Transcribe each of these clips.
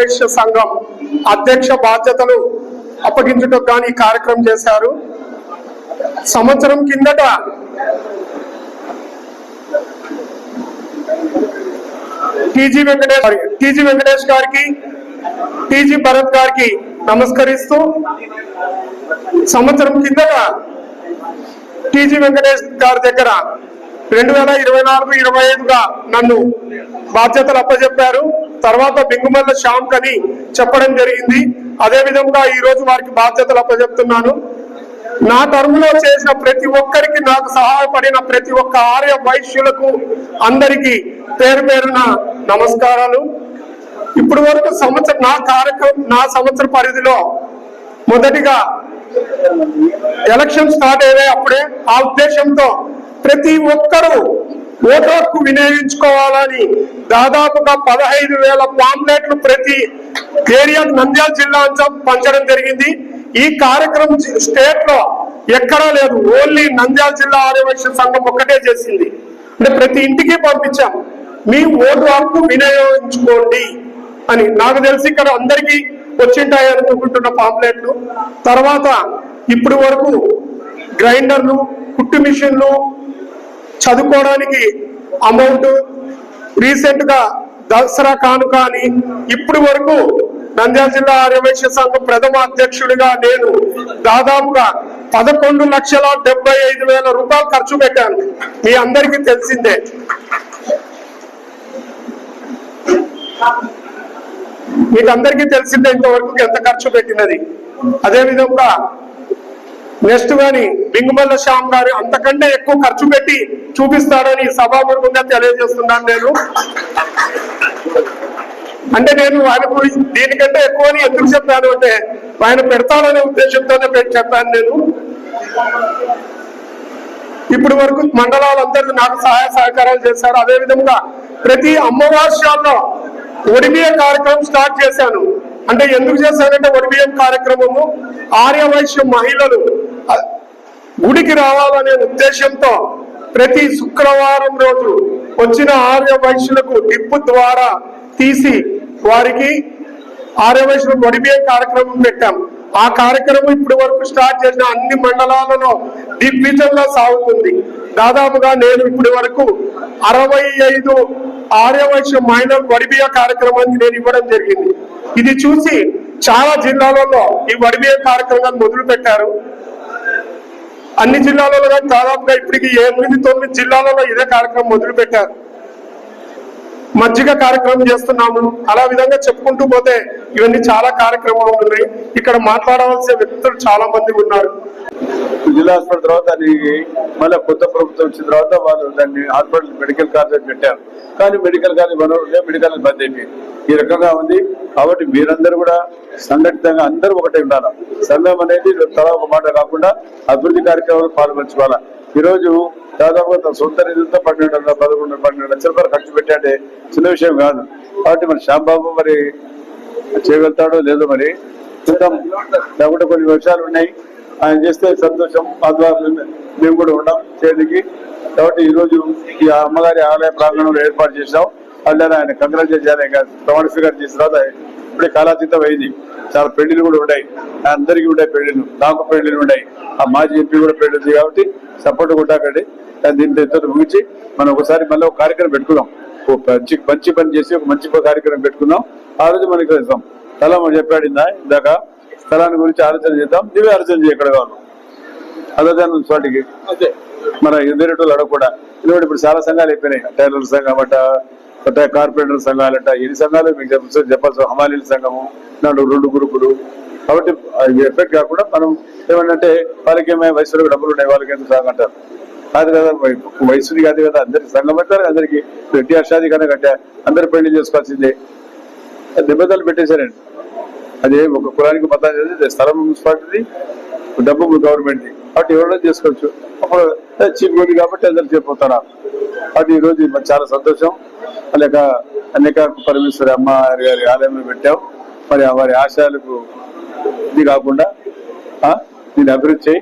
వైశ్య సంఘం అధ్యక్ష బాధ్యతలు అప్పగించుటకు కానీ కార్యక్రమం చేశారు. సంవత్సరం కిందట టీజీ వెంకటేష్ టీజీ వెంకటేష్ గారికి టీజీ భరత్ గారికి నమస్కరిస్తూ సంవత్సరం కిందట టీజీ వెంకటేష్ గారి దగ్గర రెండు వేల ఇరవై నాలుగు ఇరవై ఐదుగా నన్ను బాధ్యతలు అప్పచెప్పారు తర్వాత బింగుమల్ల శ్యామ్ కని చెప్పడం జరిగింది. అదే విధంగా ఈ రోజు వారికి బాధ్యతలు అప్పచెప్తున్నాను నా టర్మ్లో చేసిన ప్రతి ఒక్కరికి నాకు సహాయపడిన ప్రతి ఒక్క ఆర్య వైశ్యులకు అందరికీ పేరు పేరున నమస్కారాలు. ఇప్పుడు వరకు సంవత్సరం నా కార్యక్రమం నా సంవత్సర పరిధిలో మొదటిగా ఎలక్షన్ స్టార్ట్ అయ్యాయి అప్పుడే. ఆ ఉద్దేశంతో ప్రతి ఒక్కరూ ఓటు హక్కు వినియోగించుకోవాలని దాదాపుగా పదహైదు వేల పాంప్లెట్లు ప్రతి ఏరియా నంద్యాల జిల్లా అంతా పంచడం జరిగింది. ఈ కార్యక్రమం స్టేట్లో ఎక్కడా లేదు. ఓన్లీ నంద్యాల జిల్లా ఆర్యవైశ్య సంఘం ఒక్కటే చేసింది. అంటే ప్రతి ఇంటికి పంపించాం. మీ ఓటు హక్కు వినియోగించుకోండి అని. నాకు తెలిసి ఇక్కడ అందరికీ వచ్చింటాయి అనుకుంటున్న పాంప్లెట్లు. తర్వాత ఇప్పుడు వరకు గ్రైండర్లు కుట్టు మిషన్లు చదువుకోవడానికి అమౌంట్ రీసెంట్గా దసరా కానుక అని ఇప్పుడు వరకు నంద్యాల జిల్లా ఆర్యవైశ్య సంఘం ప్రథమ అధ్యక్షుడిగా నేను దాదాపుగా పదకొండు లక్షల డెబ్బై ఐదు వేల రూపాయలు ఖర్చు పెట్టాను. మీ అందరికీ తెలిసిందే. మీకు అందరికీ తెలిసిందే ఇంతవరకు ఎంత ఖర్చు పెట్టినది. అదే విధంగా నెక్స్ట్ గాని బింగుమల్ల శ్యామ్ గారు అంతకంటే ఎక్కువ ఖర్చు పెట్టి చూపిస్తాడని సభాపూర్వకంగా తెలియజేస్తున్నాను నేను. అంటే నేను ఆయనకు దీనికంటే ఎక్కువ అని ఎందుకు చెప్పాను అంటే ఆయన పెడతాడనే ఉద్దేశంతోనే పెట్టి చెప్పాను నేను. ఇప్పటి వరకు మండలాలందరూ నాకు సహాయ సహకారాలు చేశారు. అదే విధంగా ప్రతి అమ్మవాస్యాల్లో ఒడిబియ్య కార్యక్రమం స్టార్ట్ చేశాను. అంటే ఎందుకు చేశానంటే ఒడిబియ్యం కార్యక్రమము ఆర్యవైశ్య మహిళలు గుడికి రావాలనే ఉద్దేశంతో ప్రతి శుక్రవారం రోజు వచ్చిన ఆర్య వైశ్యులకు డిప్పు ద్వారా తీసి వారికి ఆర్య వైశ్యులు ఒడిబియ్యం కార్యక్రమం పెట్టాం. ఆ కార్యక్రమం ఇప్పటి వరకు స్టార్ట్ చేసిన అన్ని మండలాలలో దిగ్విజయంగా సాగుతుంది. దాదాపుగా నేను ఇప్పటి వరకు అరవై ఐదు ఆర్యవైశ్య మహిళలు వడిబియ కార్యక్రమానికి నేను ఇవ్వడం జరిగింది. ఇది చూసి చాలా జిల్లాలలో ఈ వడిబియ కార్యక్రమాన్ని మొదలు పెట్టారు అన్ని జిల్లాలలో కానీ దాదాపుగా ఇప్పటికి ఎనిమిది తొమ్మిది జిల్లాలలో ఇదే కార్యక్రమం మొదలు పెట్టారు మజ్జిగ కార్యక్రమం చేస్తున్నాము. అలా విధంగా చెప్పుకుంటూ పోతే ఇవన్నీ చాలా కార్యక్రమాలు ఉన్నాయి. ఇక్కడ మాట్లాడవలసిన వ్యక్తులు చాలా మంది ఉన్నారు. జిల్లా హాస్పిటల్ తర్వాత దానికి మళ్ళీ కొత్త ప్రభుత్వం వచ్చిన తర్వాత వాళ్ళు దాన్ని హాస్పిటల్ మెడికల్ కాలేజ్ పెట్టారు కానీ మెడికల్ కాలేజ్ వనరులే మెడికల్ బంద్ అయిపోయింది ఈ రకంగా ఉంది. కాబట్టి మీరందరూ కూడా సంఘటితంగా అందరూ ఒకటే ఉండాలి. సంఘం అనేది తల ఒక మాట కాకుండా అభివృద్ధి కార్యక్రమాలు పాల్పంచుకోవాలి. ఈ రోజు దాదాపు తన సొంత నిధులతో పన్నెండు వందల పదకొండు పన్నెండు లక్షల రూపాయలు ఖర్చు పెట్టాడే చిన్న విషయం కాదు. కాబట్టి మరి శ్యాంబాబు మరి చేయగలుగుతాడో లేదో మరి చూద్దాం. లేకుంటే కొన్ని విషయాలు ఉన్నాయి. ఆయన చేస్తే సంతోషం ఆధ్వర్యం మేము కూడా ఉన్నాం చేయడానికి కాబట్టి ఈరోజు ఈ అమ్మగారి ఆలయ ప్రాంగణంలో ఏర్పాటు చేసాం అలానే ఆయన కంగ్రాచులేట్ చేయాలి. ఇంకా ప్రమాణ స్వీకారం చేసిన తర్వాత ఇప్పుడే కాలాతీతం అయింది. చాలా పెళ్ళిలు కూడా ఉన్నాయి. అందరికీ ఉన్నాయి పెళ్ళిలు నాకు పెళ్ళిళ్ళు ఉన్నాయి. ఆ మాజీ ఎంపీ కూడా పెళ్ళి ఉంది కాబట్టి సపోర్ట్ కొట్టాకండి దాన్ని దీంతో ఇద్దరు ముగించి మనం ఒకసారి మళ్ళీ ఒక కార్యక్రమం పెట్టుకుందాం. ఓ మంచి మంచి పని చేసి ఒక మంచి కార్యక్రమం పెట్టుకుందాం. ఆ రోజు మనకి ఇస్తాం మనం చెప్పాడు ఇందాక. స్థలాన్ని గురించి ఆలోచన చేద్దాం. నువ్వే ఆలోచన చేయ ఎక్కడ కావాలి అదే వాటికి మన వేరే వాళ్ళు అడగకుండా ఎందుకంటే ఇప్పుడు చాలా సంఘాలు అయిపోయినాయి. టైలర్ సంఘం అట కార్పొరేటర్ సంఘాలట ఎన్ని సంఘాలు మీకు చెప్ప చెప్పాల్సి హమాలీల సంఘము నాలుగు రెండు గ్రూపులు. కాబట్టి ఎఫెక్ట్ కాకుండా మనం ఏమంటే వాళ్ళకి ఏమైనా వయసులో డబ్బులు ఉన్నాయి వాళ్ళకి ఎందుకు సంఘం అంటారు కాదు కదా వై- వయసుది కాదు కదా అందరికి సంఘం పెట్టారు అందరికి ఎన్టీఆర్ షాది కన్నా కట్టా అందరు పెళ్ళి చేసుకోవాల్సిందే. నిబంధనలు పెట్టేశారండి. అది ఒక కులానికి మతాన్ని చేస్తే స్థలం మున్సిపాలిటీ డబ్బు గవర్నమెంట్ అటు ఎవరైనా చేసుకోవచ్చు. అప్పుడు చీప్ కాబట్టి అందరు చెప్పిపోతారా అది ఈరోజు మాకు చాలా సంతోషం. లేక అనేక పరమేశ్వరి అమ్మ గారి ఆలయంలో పెట్టాం. మరి వారి ఆశయాలకు ఇది కాకుండా నేను అభివృద్ధి చేయి.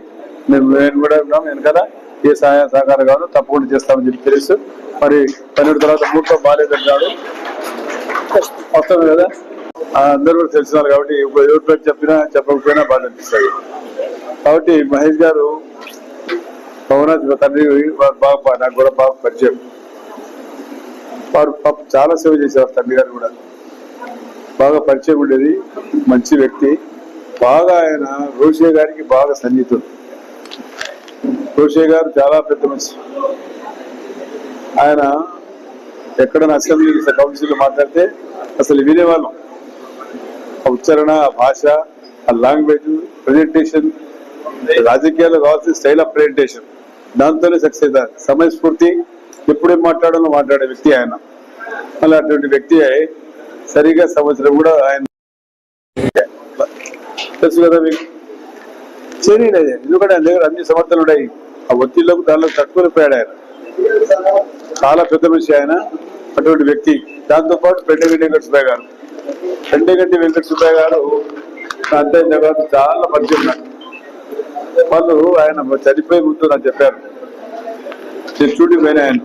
మేము నేను కూడా ఉన్నాం నేను కదా ఏ సహాయ సహకారం కావాలో తప్పకుండా చేస్తామని చెప్పి తెలుసు మరి పన్నెండు తర్వాత మూడుతో బాగాలేదన్నాడు వస్తుంది కదా అందరూ కూడా తెలిసిన కాబట్టి ఎవరి పేరు చెప్పినా చెప్పకపోయినా బాధ అనిపిస్తుంది కాబట్టి మహేష్ గారు పవనాథ్ తండ్రి వారు బాగా నాకు కూడా బాగా పరిచయం. వారు పాప చాలా సేవ చేసేవారు తండ్రి గారు కూడా. బాగా పరిచయం ఉండేది మంచి వ్యక్తి. బాగా ఆయన రోషే గారికి బాగా సన్నిహితుడు. రోషే గారు చాలా పెద్ద మనిషి. ఆయన ఎక్కడ అసెంబ్లీ కౌన్సిల్ మాట్లాడితే అసలు వినేవాళ్ళం. ఉచ్చారణ ఆ భాష ఆ లాంగ్వేజ్ ప్రజెంటేషన్ రాజకీయాల్లో కావాల్సిన స్టైల్ ఆఫ్ ప్రజెంటేషన్ దాంతోనే సక్సెస్ అవుతారు సమయస్ఫూర్తి ఎప్పుడేం మాట్లాడాలో మాట్లాడే వ్యక్తి ఆయన. మళ్ళీ అటువంటి వ్యక్తి సరిగా సంవత్సరం కూడా ఆయన తెలుసు కదా మీకు? చేయలేదు ఎందుకంటే ఆయన దగ్గర అన్ని సమర్థనలు ఉన్నాయి. ఆ ఒత్తిళ్ళకు దానిలో తట్టుకునిపోయాడు ఆయన. చాలా పెద్ద మనిషి ఆయన. అటువంటి వ్యక్తి. దాంతో పాటు పెండగడ్డి వెంకట గారు. ఎండగడ్డి వెంకట సుబ్బయ్య గారు నా అంతే తర్వాత చాలా పరిచయం నాకు వాళ్ళు ఆయన చనిపోయే ముందు నాకు చెప్పారు. నేను చూడి పోయిన ఆయన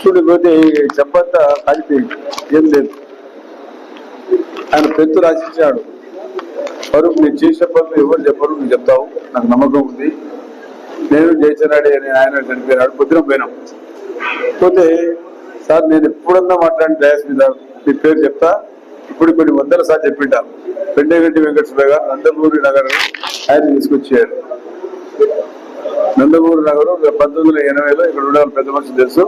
చూడిపోతే చెప్పంతా కాలిపోయింది. ఏం లేదు. ఆయన పెద్ద రాసిచ్చాడు. వరకు నేను చేసిన పనులు ఎవరు చెప్పరు నువ్వు చెప్తావు. నాకు నమ్మకం ఉంది. నేను చేసినాడే అని ఆయన చనిపోయినాడు. పొద్దున పోయినాం. పోతే సార్ నేను ఎప్పుడన్నా మాట్లాడిన డయాస్ మీద మీ పేరు చెప్తా? ఇప్పుడు కొన్ని వందల సార్లు చెప్పింటా పెండగంటి వెంకటేశ్వర గారు నందమూరి నగరం ఆయన తీసుకొచ్చారు. నందమూరి నగరం పంతొమ్మిది వందల ఎనభైలో ఇక్కడ ఉండే పెద్ద మనిషి తెలుసు.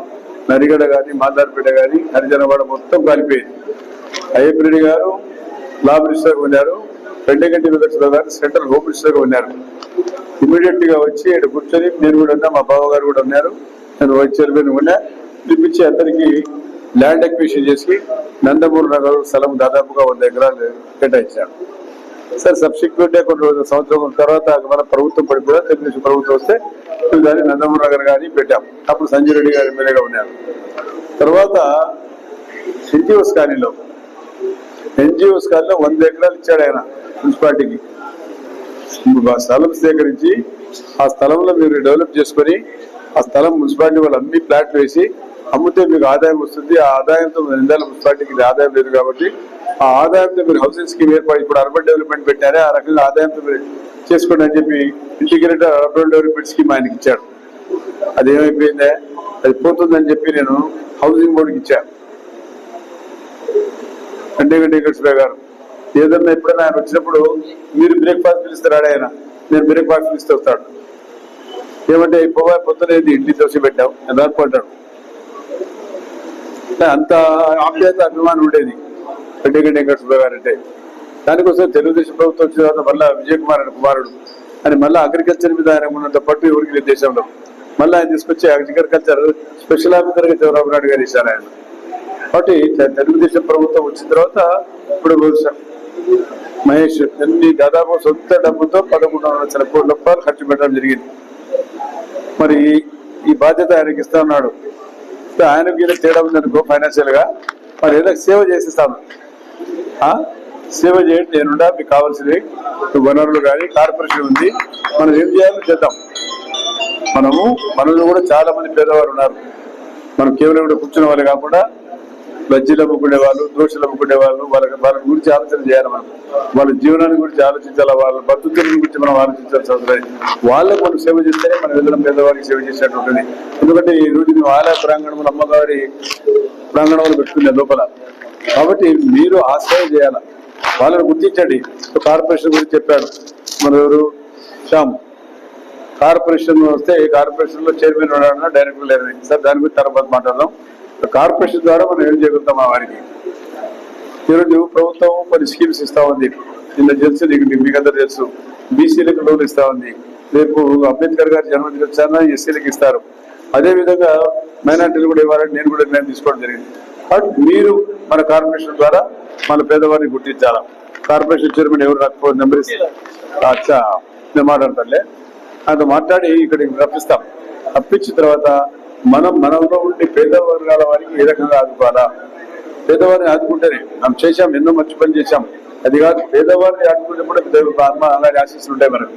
నరిగడ కానీ మాదార్పేట కానీ హరిజనవాడ మొత్తం కలిపోయింది. అయ్యప్పరెడ్డి గారు లా మినిస్టర్గా ఉన్నారు. పెండగంటి వెంకటేశ్వర గారు సెంట్రల్ హోమ్ మినిస్టర్గా ఉన్నారు. ఇమీడియట్గా వచ్చి ఇక్కడ కూర్చొని నేను కూడా ఉన్నా మా బావ గారు కూడా ఉన్నారు. నేను వైస్ చైర్మన్ ఉన్నా. పిలిపించి అందరికీ ల్యాండ్ ఎక్విషన్ చేసి నందమూరు నగర్ స్థలం దాదాపుగా వంద ఎకరాలు కేటాయించాడు సార్ సబ్సిక్వెంట్ కొన్ని రోజుల సంవత్సరం తర్వాత మన ప్రభుత్వం పడి కూడా తెలుగుదేశం ప్రభుత్వం వస్తే దాన్ని నందమూరు నగర్ కానీ పెట్టాం. అప్పుడు సంజయ్ రెడ్డి గారు ఎమ్మెల్యేగా ఉన్నారు. తర్వాత ఎన్జిఓస్ కాలనీలో ఎన్జిఓస్ కాలనీలో వంద ఎకరాలు ఇచ్చాడు ఆయన మున్సిపాలిటీకి. ఆ స్థలం సేకరించి ఆ స్థలంలో మీరు డెవలప్ చేసుకొని ఆ స్థలం మున్సిపాలిటీ వాళ్ళు అన్ని ప్లాట్లు వేసి అమ్మితే మీకు ఆదాయం వస్తుంది ఆ ఆదాయంతో నిందాల మున్సిపాలిటీకి ఆదాయం లేదు కాబట్టి ఆ ఆదాయంతో మీరు హౌసింగ్ స్కీమ్ ఏర్పాటు ఇప్పుడు అర్బన్ డెవలప్మెంట్ పెట్టారే ఆ రకంగా ఆదాయంతో మీరు చేసుకోండి అని చెప్పి ఇంటిగ్రేటెడ్ అర్బన్ డెవలప్మెంట్ స్కీమ్ ఆయనకి ఇచ్చాడు. అది ఏమైపోయిందే? అది పోతుందని చెప్పి నేను హౌసింగ్ బోర్డుకి ఇచ్చాను అంటే వెంకటేశ్వర గారు. ఏదన్నా ఎప్పుడైనా ఆయన వచ్చినప్పుడు మీరు బ్రేక్ఫాస్ట్ పిలుస్తారు ఆయన. నేను బ్రేక్ఫాస్ట్ పిలిస్తే వస్తాడు. ఏమంటే పోవా పొద్దున ఇది ఇంటి దోశ పెట్టాం నేను అనుకుంటాడు అంత ఆప్యాయత అభిమానం ఉండేది. పెద్దగడ్డ వెంకటేశ్వర గారు అంటే. దానికోసం తెలుగుదేశం ప్రభుత్వం వచ్చిన తర్వాత మళ్ళీ విజయ్ కుమార్ అని కుమారుడు అని మళ్ళీ అగ్రికల్చర్ మీద ఆయన ఉన్నంత పట్టు ఎవరికి లేదు దేశంలో. మళ్ళీ ఆయన తీసుకొచ్చి అగ్రికల్చర్ స్పెషల్ ఆఫీసర్గా చంద్రబాబు నాయుడు గారు ఇచ్చారు ఆయన. కాబట్టి తెలుగుదేశం ప్రభుత్వం వచ్చిన తర్వాత ఇప్పుడు మహేష్ అన్ని దాదాపు సొంత డబ్బుతో పదకొండు లక్షల కోట్ల రూపాయలు ఖర్చు పెట్టడం జరిగింది. మరి ఈ- ఈ బాధ్యత ఆయనకి ఇస్తా ఉన్నాడు. ఆయన ఆయనకి తేడా ఉందనుకో ఫైనాన్షియల్గా. మరి ఏదో సేవ చేసిస్తాను. సేవ చేయండి నేనుండా మీకు కావాల్సినవి వనరులు కానీ కార్పొరేషన్ ఉంది. మనం ఏం చేయాలో చేద్దాం. మనము మనలో కూడా చాలా మంది పేదవారు ఉన్నారు. మనం కేవలం కూడా కూర్చున్న వాళ్ళు కాకుండా బజ్జీలు అమ్ముకునే వాళ్ళు దోషులు అమ్ముకునే వాళ్ళు వాళ్ళ వాళ్ళ గురించి ఆలోచన చేయాలి మనం. వాళ్ళ జీవనాన్ని గురించి ఆలోచించాలి? వాళ్ళ బతుకుల గురించి మనం ఆలోచించాల్సి అవసరం వాళ్ళకు వాళ్ళకి మనం సేవ చేస్తేనే మనం ఏదైనా పేదవారికి సేవ చేసినట్టు ఉంటుంది. ఎందుకంటే ఈ రోజు మేము ఆలయ ప్రాంగణంలో అమ్మగారి ప్రాంగణంలో పెట్టుకునే లోపల. కాబట్టి మీరు ఆశ్రయం చేయాలి? వాళ్ళని గుర్తించండి. కార్పొరేషన్ గురించి చెప్పాడు. మన ఎవరు శ్యామ్. కార్పొరేషన్ వస్తే కార్పొరేషన్లో చైర్మన్ ఉన్నాడన్నా డైరెక్టర్ లేరని. సార్ దాని గురించి తర్వాత మాట్లాడదాం. కార్పొరేషన్ ద్వారా మనం ఏం చేయగలుగుతాం ఆ వారికి? ఈరోజు ప్రభుత్వం కొన్ని స్కీమ్స్ ఇస్తా ఉంది. నిన్న తెలుసు నీకు మీకు మీకు అందరూ తెలుసు. బీసీలకు లోన్ ఇస్తా ఉంది. రేపు అంబేద్కర్ గారి జన్మదినోత్సవాన్ని ఎస్సీలకు ఇస్తారు. అదే విధంగా మైనార్టీలు కూడా ఇవ్వాలని నేను కూడా నిర్ణయం తీసుకోవడం జరిగింది. బట్ మీరు మన కార్పొరేషన్ ద్వారా మన పేదవారిని గుర్తించాలా? కార్పొరేషన్ చైర్మన్ ఎవరు? రాకపోతే నెంబర్ ఇస్తారు అచ్చా నేను మాట్లాడతానులే. అంత మాట్లాడి ఇక్కడికి రప్పిస్తాం. రప్పించిన తర్వాత మనం మనలో ఉండే పేద వర్గాల వారికి ఏ రకంగా ఆదుకోవాలా? పేదవారిని ఆదుకుంటేనే మనం చేశాం ఎన్నో మంచి పని చేశాం. అది కాదు పేదవారిని ఆదుకుంటే దేవు ఆత్మ అలాగే ఆశీస్సులు ఉంటాయి మనకు.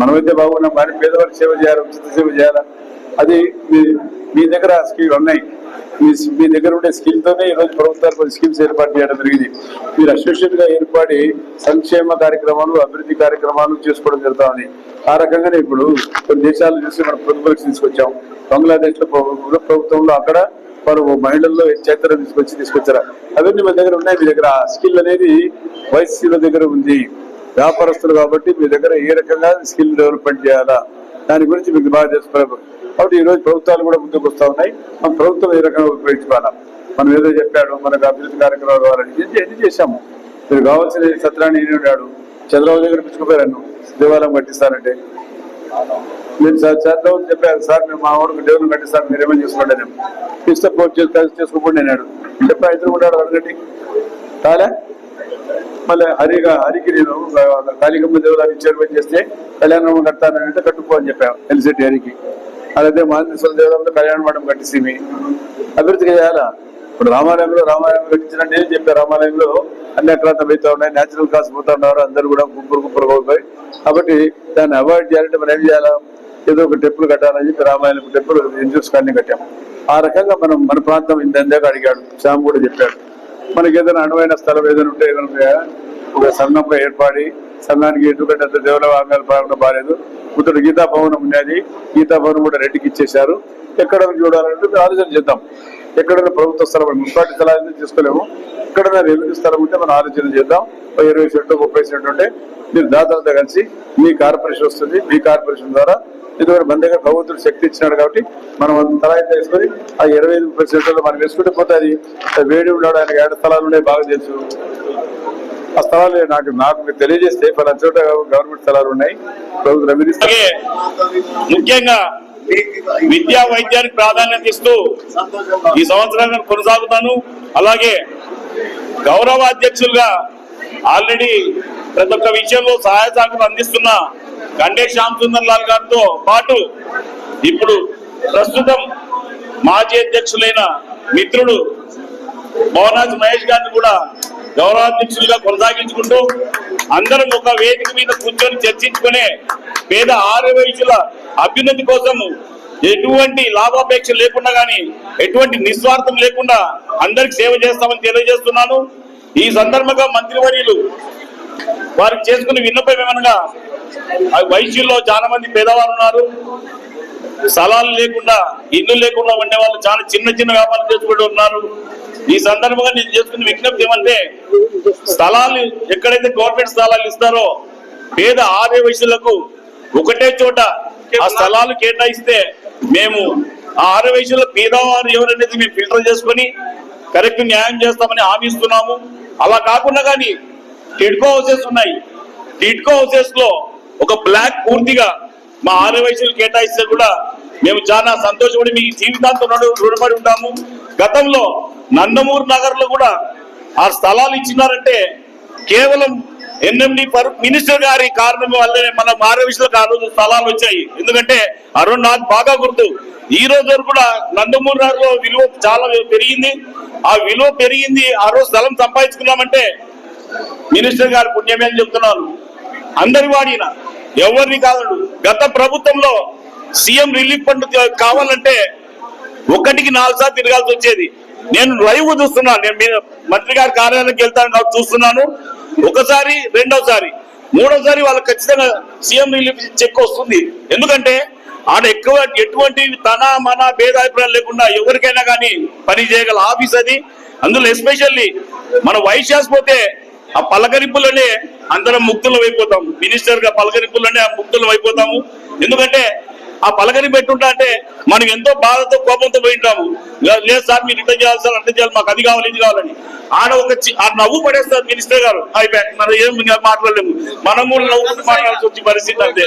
మనమైతే బాగున్నాం కానీ పేదవారికి సేవ చేయాలి ఉచిత సేవ చేయాలా? అది మీ మీ దగ్గర స్కీమ్ ఉన్నాయి. మీ దగ్గర ఉండే స్కిల్ తోనే రోజు ప్రభుత్వాలు కొన్ని స్కీమ్స్ ఏర్పాటు చేయడం జరిగింది. మీరు అసోసియేట్గా ఏర్పడి సంక్షేమ కార్యక్రమాలు అభివృద్ధి కార్యక్రమాలు చేసుకోవడం జరుగుతుంది. ఆ రకంగానే ఇప్పుడు కొన్ని దేశాలు చూసి మనం ప్రతిపక్ష తీసుకొచ్చాం. బంగ్లాదేశ్లో ప్రభుత్వంలో అక్కడ వారు మహిళల్లో చైతన్యం తీసుకొచ్చి తీసుకొచ్చారు? అవన్నీ మన దగ్గర ఉన్నాయి. మీ దగ్గర ఆ స్కిల్ అనేది వైసీల దగ్గర ఉంది. వ్యాపారస్తులు కాబట్టి మీ దగ్గర ఏ రకంగా స్కిల్ డెవలప్మెంట్ చేయాలా? దాని గురించి మీకు బాగా తెలుసుకోవాలి కాబట్టి ఈ రోజు ప్రభుత్వాలు కూడా ముందుకు వస్తా ఉన్నాయి. మన ప్రభుత్వం ఏ రకంగా ఉపయోగించుకోవాలా మనం ఏదో చెప్పాడు మనకు అభివృద్ధి కార్యక్రమాలు ద్వారా ఇది ఎన్ని చేశాము? మీరు కావాల్సిన సత్యనారాయణ ఈయన ఉన్నాడు? చంద్రబాబు దగ్గర పిచ్చుకుపోయారు దేవాలయం కట్టిస్తానంటే? మీరు సార్ చేద్దామని చెప్పారు సార్ మేము మా ఊరికి దేవుని కట్టిస్తాను మీరు ఏమైనా చేసుకోండి ఇస్తే పోటీ చేసి కలిసి చేసుకోకుండా అన్నాడు. చెప్పా ఇద్దరు కూడా అడగండి. కాలే మళ్ళీ హరిగా హరికి నేను కాళికమ్మ దేవాలయాన్ని చైర్మన్ చేస్తే కళ్యాణం కడతానంటే అంటే కట్టుకో అని చెప్పాను ఎలిసిటీ హరికి. అలాగే మహేశ్వర దేవాలయంలో కళ్యాణ మండపం కట్టిసీమి అభివృద్ధి చేయాలా? ఇప్పుడు రామాలయంలో రామాలయం కట్టించిన నేను చెప్పాను రామాలయంలో అన్ని అక్రాంతం అవుతా ఉన్నాయి నేచురల్ కాస్ పోతా ఉన్నారు అందరు కూడా గుంపులు గుంపులు పోయి. కాబట్టి దాన్ని అవాయిడ్ చేయాలంటే మనం ఏం చేయాలా? ఏదో ఒక టెంపుల్ కట్టాలని చెప్పి రామాయణ టెంపుల్ ఇంజూస్ కానీ ఆ రకంగా మనం మన ప్రాంతం ఇందాక అడిగాడు. శ్యామ్ కూడా చెప్పాడు. మనకి ఏదైనా అనువైన స్థలం ఏదైనా ఉంటే ఏదైనా ఒక సంఘంగా ఏర్పడి సంఘానికి ఎందుకంటే అంత దేవుల వాంగాలు పాలన బాలేదు. ఇప్పుడు గీతా భవనం ఉండేది గీతా భవనం కూడా రెడ్డికి ఇచ్చేశారు. ఎక్కడ చూడాలంటే మీరు ఆలోచన చేద్దాం. ఎక్కడైనా ప్రభుత్వ స్థలం మున్సిపాలిటీ స్థలాన్ని తీసుకోలేము. ఎక్కడైనా రెవెన్యూ స్థలం ఉంటే మనం ఆలోచన చేద్దాం. ఇరవై సెంట్లు ముప్పై సెంట్లు ఉంటే మీరు దాతలతో కలిసి మీ కార్పొరేషన్ వస్తుంది మీ కార్పొరేషన్ ద్వారా. ఇదివరకు మన దగ్గర భగవంతుడు శక్తి ఇచ్చినాడు కాబట్టి మనం అంత తలాయి తీసుకొని ఆ ఇరవై ఐదు ముప్పై సెంట్లలో మనం వేసుకుంటే పోతుంది. వేడి ఉన్నాడు ఆయన ఏడు స్థలాలు ఉన్నాయి బాగా తెలుసు. ఆ స్థలాలు నాకు నాకు తెలియజేస్తే పలానా చోట గవర్నమెంట్ స్థలాలు ఉన్నాయి. ముఖ్యంగా విద్యా వైద్యానికి ప్రాధాన్యత ఇస్తూ ఈ సంవత్సరం నేను కొనసాగుతాను. అలాగే గౌరవ అధ్యక్షులుగా ఆల్రెడీ ప్రతి ఒక్క విషయంలో సహాయ సహకారం అందిస్తున్న గండే శ్యామ్ సుందర్ లాల్ గారితో పాటు ఇప్పుడు ప్రస్తుతం మాజీ అధ్యక్షులైన మిత్రుడు భవనాజ్ మహేష్ గారిని కూడా గౌరవాధ్యక్షులుగా కొనసాగించుకుంటూ అందరం ఒక వేదిక మీద కూర్చొని చర్చించుకునే పేద ఆరోగ్యుల వయసుల అభ్యున్నతి కోసము ఎటువంటి లాభాపేక్ష లేకుండా కానీ ఎటువంటి నిస్వార్థం లేకుండా అందరికి సేవ చేస్తామని తెలియజేస్తున్నాను. ఈ సందర్భంగా మంత్రివర్యులు వారికి చేసుకున్న విన్నపం ఏమనగా వైద్యుల్లో చాలా మంది పేదవారు ఉన్నారు. స్థలాలు లేకుండా ఇల్లు లేకుండా ఉండే వాళ్ళు చాలా చిన్న చిన్న వ్యాపారం చేసుకుంటూ ఉన్నారు. ఈ సందర్భంగా నేను చేసుకున్న విజ్ఞప్తి ఏమంటే స్థలాలు ఎక్కడైతే గవర్నమెంట్ స్థలాలు ఇస్తారో పేద ఆర్య ఒకటే చోట ఆ స్థలాలు కేటాయిస్తే మేము ఆ ఆరవయసులో పేదవారు ఎవరనేది మేము ఫిల్టర్ చేసుకొని కరెక్ట్ న్యాయం చేస్తామని హామీ ఇస్తున్నాము అలా కాకుండా కానీ టిడ్కో హౌసెస్ ఉన్నాయి. టిడ్కో హౌసెస్లో ఒక బ్లాక్ పూర్తిగా మా ఆరు కేటాయిస్తే కూడా మేము చాలా సంతోషపడి మీ జీవితాంతం రుణపడి ఉంటాము. గతంలో నందమూరు నగర్లో కూడా ఆ స్థలాలు ఇచ్చినారంటే కేవలం ఎన్ఎండి మినిస్టర్ గారి కారణం వల్లనే మన మారవిషులకు ఆ రోజు స్థలాలు వచ్చాయి. ఎందుకంటే అరుణ్ నాకు బాగా గుర్తు. ఈ రోజు వరకు కూడా నందమూరు నగర్లో విలువ చాలా పెరిగింది. ఆ విలువ పెరిగింది ఆ రోజు స్థలం సంపాదించుకున్నామంటే మినిస్టర్ గారు పుణ్యమే అని చెప్తున్నాను అందరి వాడిన ఎవరిని కాదు గత ప్రభుత్వంలో సీఎం రిలీఫ్ ఫండ్ కావాలంటే ఒకటికి నాలుగు సార్లు తిరగాల్సి వచ్చేది. నేను లైవ్ చూస్తున్నాను. నేను మీ మంత్రి గారి కార్యాలయానికి వెళ్తాను కాబట్టి చూస్తున్నాను. ఒకసారి రెండోసారి మూడోసారి వాళ్ళకి ఖచ్చితంగా సీఎం రిలీఫ్ చెక్ వస్తుంది. ఎందుకంటే ఆడ ఎక్కువ ఎటువంటి తన మన భేదాభిప్రాయాలు లేకుండా ఎవరికైనా కానీ పని చేయగల ఆఫీస్ అది. అందులో ఎస్పెషల్లీ మన వైశాస్ పోతే ఆ పలకరింపులోనే అందరం ముక్తులం అయిపోతాం. మినిస్టర్గా పలకరింపులోనే ఆ ముక్తులం అయిపోతాము. ఎందుకంటే ఆ పలకని పెట్టుంటా అంటే మనం ఎంతో బాధతో కోపంతో పోయింటాము. లే- లేదు సార్ మీరు ఇట్లా చేయాలి సార్ అట్లా చేయాలి మాకు అది కావాలి ఇది కావాలని. ఆడ ఒక ఆ నవ్వు పడేస్తారు మినిస్టర్ గారు. అయిపోయి మనం ఏం మాట్లాడలేము. మనము నవ్వుకుంటూ మాట్లాడాల్సి వచ్చే పరిస్థితి అంతే.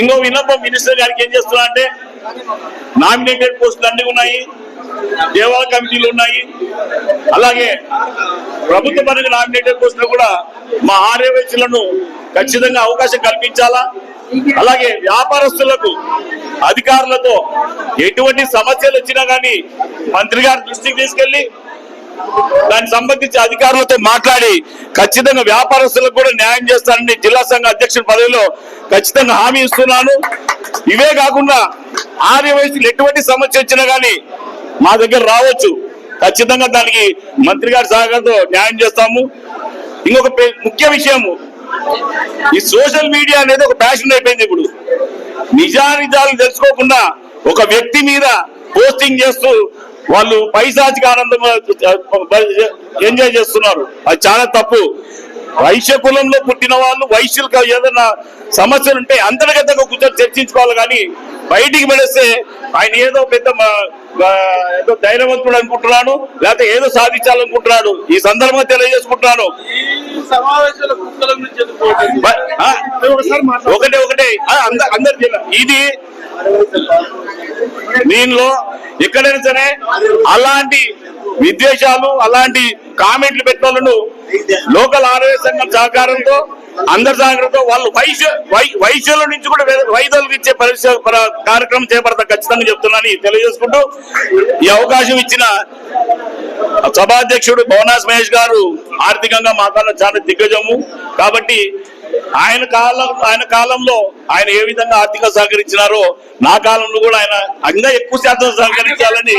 ఇంకో విన్నపం మినిస్టర్ గారికి ఏం చేస్తున్నా అంటే నామినేటెడ్ పోస్టులు అన్ని ఉన్నాయి దేవాలయ కమిటీలు ఉన్నాయి. అలాగే ప్రభుత్వ పరంగా నామినేటెడ్ పోస్టులు కూడా మా ఆర్యవైశ్యులను ఖచ్చితంగా అవకాశం కల్పించాలా? అలాగే వ్యాపారస్తులకు అధికారులతో ఎటువంటి సమస్యలు వచ్చినా కానీ మంత్రి గారి దృష్టికి తీసుకెళ్ళి దానికి సంబంధించి అధికారులతో మాట్లాడి ఖచ్చితంగా వ్యాపారస్తులకు కూడా న్యాయం చేస్తానని జిల్లా సంఘ అధ్యక్షుడి పదవిలో ఖచ్చితంగా హామీ ఇస్తున్నాను. ఇవే కాకుండా ఆర్య వయసులు ఎటువంటి సమస్య వచ్చినా కానీ మా దగ్గర రావచ్చు. ఖచ్చితంగా దానికి మంత్రి గారి సహకారంతో న్యాయం చేస్తాము. ఇంకొక ముఖ్య విషయము ఈ సోషల్ మీడియా అనేది ఒక ప్యాషన్ అయిపోయింది ఇప్పుడు. నిజానిజాలు తెలుసుకోకుండా ఒక వ్యక్తి మీద పోస్టింగ్ చేస్తూ వాళ్ళు పైశాచిక ఆనందం ఎంజాయ్ చేస్తున్నారు. అది చాలా తప్పు. వైశ్య కులంలో పుట్టిన వాళ్ళు వైశ్యులకు ఏదైనా సమస్యలు ఉంటే అంతర్గతంగా కూర్చొని చర్చించుకోవాలి కానీ బయటికి పడేస్తే ఆయన ఏదో పెద్ద ఏదో ధైర్యవంతుడు అనుకుంటున్నాడు లేకపోతే ఏదో సాధించాలనుకుంటున్నాడు. ఈ సందర్భంగా తెలియజేసుకుంటున్నాను. ఒకటే ఒకటే. అందరి ఇది దీనిలో ఎక్కడైనా సరే అలాంటి విద్వేషాలు అలాంటి కామెంట్లు పెట్టిన వాళ్ళను లోకల్ ఆరోగ్య సంఘం సహకారంతో అందరి సహకారంతో వాళ్ళు వైద్య వైద్యుల నుంచి కూడా వైద్యులకు ఇచ్చే పరిశ్రమ కార్యక్రమం చేపడతా ఖచ్చితంగా చెప్తున్నాను తెలియజేసుకుంటూ ఈ అవకాశం ఇచ్చిన సభాధ్యక్షుడు భవనాస్ మహేష్ గారు ఆర్థికంగా మాకన్నా చాలా దిగ్గజము. కాబట్టి ఆయన కాలం ఆయన కాలంలో ఆయన ఏ విధంగా ఆర్థికంగా సహకరించినారో నా కాలంలో కూడా ఆయన ఇంకా ఎక్కువ శాతం సహకరించాలని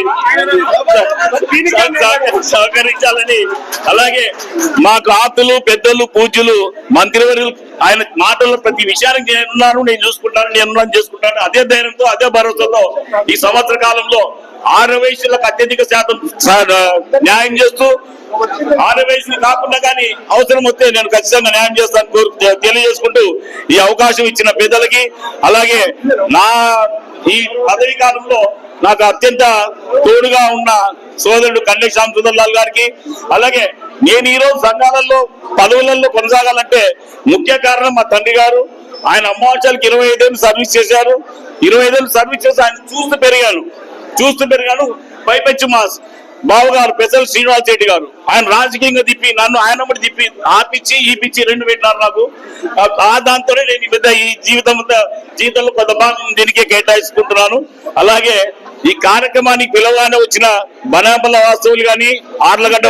సహకరించాలని. అలాగే మా కాతులు పెద్దలు పూజలు మంత్రివర్యులు ఆయన మాటల్లో ప్రతి విషయానికి నేనున్నాను నేను చూసుకుంటాను నేను చేసుకుంటాను. అదే ధైర్యంతో అదే భరోసాతో ఈ సంవత్సర కాలంలో ఆరు వయసులకు అత్యధిక శాతం న్యాయం చేస్తూ ఆరు వయసులు కాకుండా కానీ అవసరం వస్తే నేను ఖచ్చితంగా న్యాయం చేస్తాను కోరు- తెలియజేసుకుంటూ ఈ అవకాశం ఇచ్చిన పెద్దలకి అలాగే నా ఈ పదవి కాలంలో నాకు అత్యంత తోడుగా ఉన్న సోదరుడు కండే శ్యామ్ సుందర్లాల్ గారికి అలాగే నేను ఈ రోజు సంఘాలలో పదవులలో కొనసాగాలంటే ముఖ్య కారణం మా తండ్రి గారు. ఆయన అమ్మవాచాలకి ఇరవై ఐదేళ్ళు సర్వీస్ చేశారు. ఇరవై ఐదేళ్ళు సర్వీస్ చేసి ఆయన చూస్తూ పెరిగాను. చూస్తూ పెరిగాను పైపెచ్చు మా బావగారు పెద్దలు శ్రీనివాస్ రెడ్డి గారు. ఆయన రాజకీయంగా తిప్పి నన్ను ఆయన కూడా తిప్పి ఆపిచ్చి ఈ పిచ్చి రెండు పెట్టినారు నాకు. ఆ- దాంతోనే నేను పెద్ద ఈ జీవితం జీవితంలో కొంత భాగం దీనికే కేటాయించుకుంటున్నాను. అలాగే ఈ కార్యక్రమానికి పిలవగానే వచ్చిన బనాపల్ల వాస్తువులు గాని ఆర్లగడ్డ